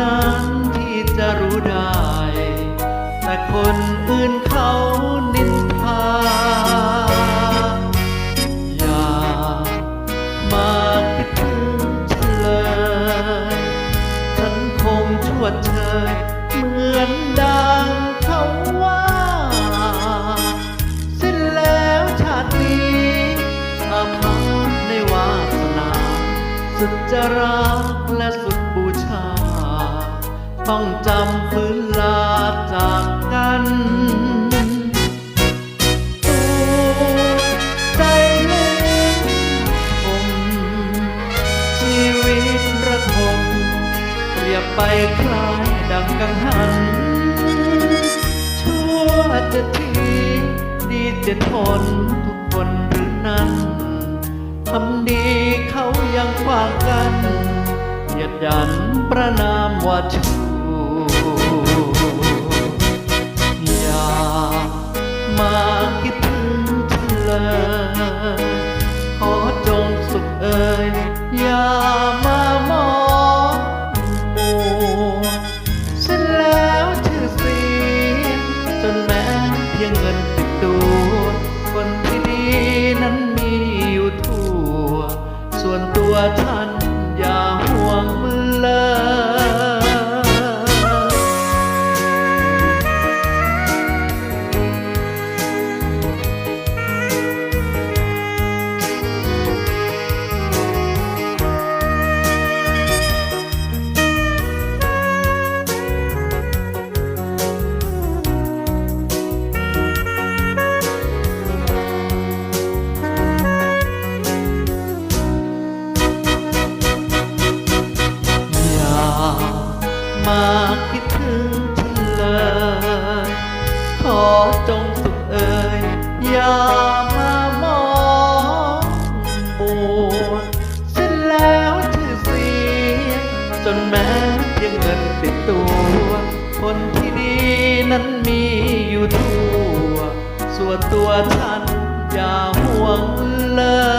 นั้นที่จะรู้ได้ แต่คนอื่นเขานินทา อย่ามาคิดถึงฉันเลย ฉันคงชวดเชยเหมือนดังเขาว่า สิ้นแล้วชาตินี้อาภัพในวาสนา สุดจะรักและสุดบูชา ต้องจำฟื้นลาจากกันตัวใจเล่นคมชีวิตระทมเปรียบไปคล้ายดังกังหัน ชั่วจะทีดีจะทนทุกคนหรือนั้นทำดีเขายังขวากันเหยียดยันประนามว่าชูอ นั้นมีอยู่ทั่ว ส่วนตัวท่าน มาคิดถึงฉันเลย ขอจงสุขเอ่ยอย่ามามองมัวสิ้นแล้วชื่อเสียงจนแม้เพียงเงินติดตัว คนที่ดีนั้นมีอยู่ทั่ว ส่วนตัวฉันอย่าห่วงเลย